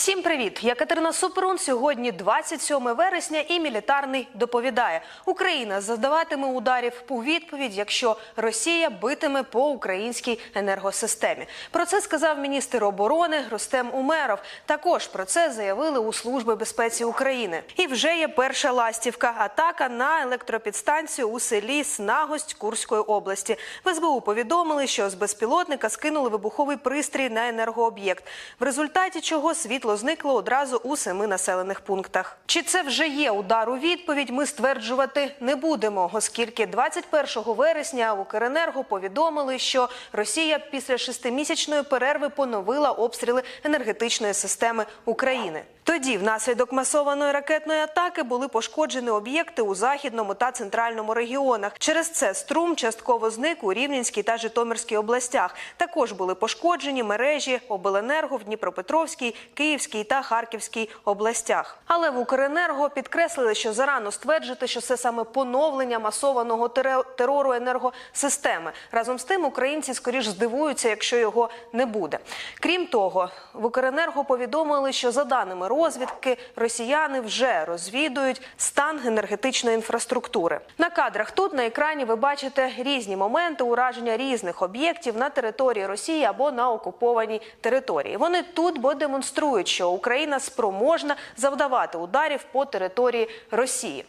Всім привіт! Я Катерина Супрун. Сьогодні 27 вересня і мілітарний доповідає. Україна завдаватиме ударів у відповідь, якщо Росія битиме по українській енергосистемі. Про це сказав міністр оборони Ростем Умеров. Також про це заявили у Служби безпеці України. І вже є перша ластівка атака на електропідстанцію у селі Снагость Курської області. В СБУ повідомили, що з безпілотника скинули вибуховий пристрій на енергооб'єкт, в результаті чого світло зникло одразу у семи населених пунктах. Чи це вже є удар у відповідь? Ми стверджувати не будемо, оскільки 21 вересня в Укренерго повідомили, що Росія після шестимісячної перерви поновила обстріли енергетичної системи України. Тоді, внаслідок масованої ракетної атаки, були пошкоджені об'єкти у західному та центральному регіонах. Через це струм частково зник у Рівненській та Житомирській областях. Також були пошкоджені мережі обленерго в Дніпропетровській, Київській та Харківській областях. Але в Укренерго підкреслили, що зарано стверджувати, що це саме поновлення масованого терору енергосистеми. Разом з тим, українці скоріш здивуються, якщо його не буде. Крім того, в Укренерго повідомили, що за даними розвідки, росіяни вже розвідують стан енергетичної інфраструктури. На кадрах тут на екрані ви бачите різні моменти ураження різних об'єктів на території Росії або на окупованій території. Вони тут бо демонструють, що Україна спроможна завдавати ударів по території Росії.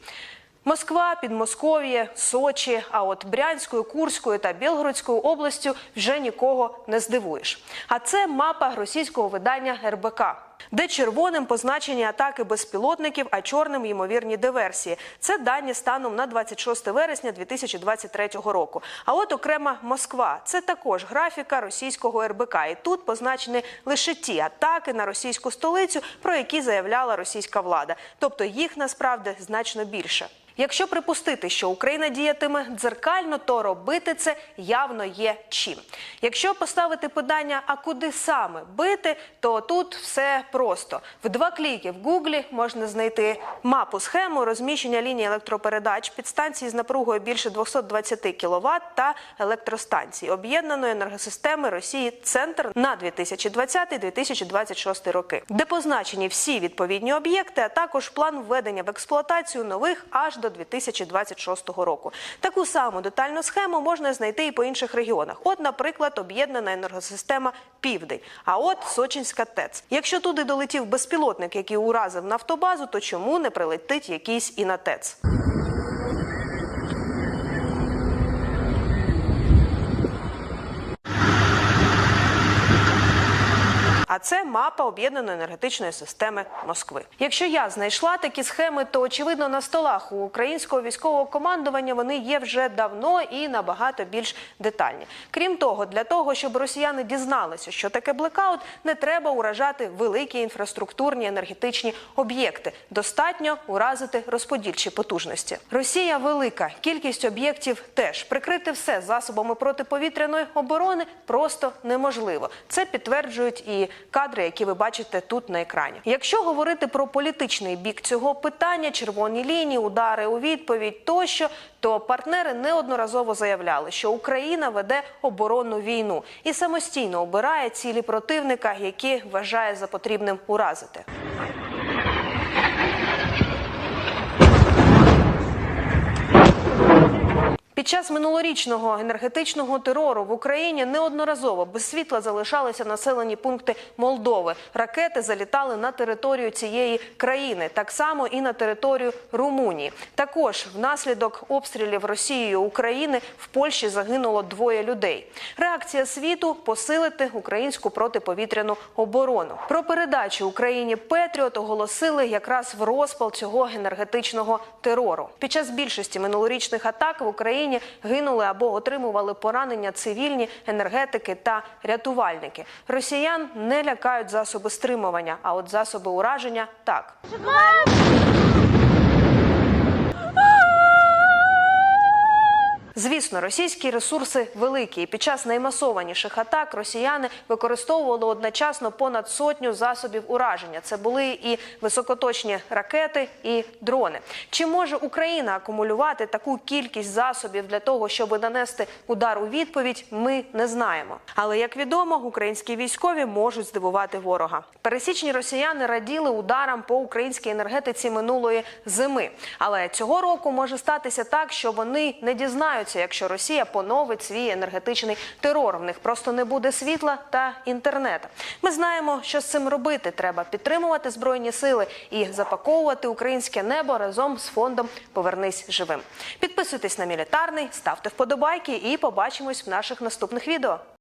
Москва, Підмосков'я, Сочі, а от Брянською, Курською та Білгородською областю вже нікого не здивуєш. А це мапа російського видання РБК. Де червоним позначені атаки безпілотників, а чорним ймовірні диверсії. Це дані станом на 26 вересня 2023 року. А от окрема Москва це також графіка російського РБК. І тут позначені лише ті атаки на російську столицю, про які заявляла російська влада. Тобто їх насправді значно більше. Якщо припустити, що Україна діятиме дзеркально, то робити це явно є чим. Якщо поставити питання, а куди саме бити, то тут все просто. В два кліки в Гуглі можна знайти мапу схему розміщення ліній електропередач підстанції з напругою більше 220 кВт та електростанцій об'єднаної енергосистеми Росії Центр на 2020-2026 роки, де позначені всі відповідні об'єкти, а також план введення в експлуатацію нових аж до 2026 року. Таку саму детальну схему можна знайти і по інших регіонах. От, наприклад, об'єднана енергосистема Південь, а от Сочинська ТЕЦ. Якщо туди долетів безпілотник, який уразив нафтобазу, то чому не прилетить якийсь і на ТЕЦ? Це мапа об'єднаної енергетичної системи Москви. Якщо я знайшла такі схеми, то очевидно на столах у українського військового командування вони є вже давно і набагато більш детальні. Крім того, для того, щоб росіяни дізналися, що таке блекаут, не треба уражати великі інфраструктурні енергетичні об'єкти. Достатньо уразити розподільчі потужності. Росія велика, кількість об'єктів теж прикрити все засобами протиповітряної оборони просто неможливо. Це підтверджують і кадри, які ви бачите тут на екрані. Якщо говорити про політичний бік цього питання, червоні лінії, удари у відповідь тощо, то партнери неодноразово заявляли, що Україна веде оборонну війну і самостійно обирає цілі противника, які вважає за потрібним уразити. Під час минулорічного енергетичного терору в Україні неодноразово без світла залишалися населені пункти Молдови. Ракети залітали на територію цієї країни, так само і на територію Румунії. Також внаслідок обстрілів Росією України в Польщі загинуло двоє людей. Реакція світу посилити українську протиповітряну оборону. Про передачу Україні Петріот оголосили якраз в розпал цього енергетичного терору. Під час більшості минулорічних атак в Україні гинули або отримували поранення цивільні енергетики та рятувальники. Росіян не лякають засоби стримування, а от засоби ураження так. Звісно, російські ресурси великі. І під час наймасованіших атак росіяни використовували одночасно понад сотню засобів ураження. Це були і високоточні ракети, і дрони. Чи може Україна акумулювати таку кількість засобів для того, щоб нанести удар у відповідь? Ми не знаємо. Але як відомо, українські військові можуть здивувати ворога. Пересічні росіяни раділи ударам по українській енергетиці минулої зими. Але цього року може статися так, що вони не дізнаються, якщо Росія поновить свій енергетичний терор. В них просто не буде світла та інтернету. Ми знаємо, що з цим робити. Треба підтримувати збройні сили і запаковувати українське небо разом з фондом Повернись живим. Підписуйтесь на мілітарний, ставте вподобайки і побачимось в наших наступних відео.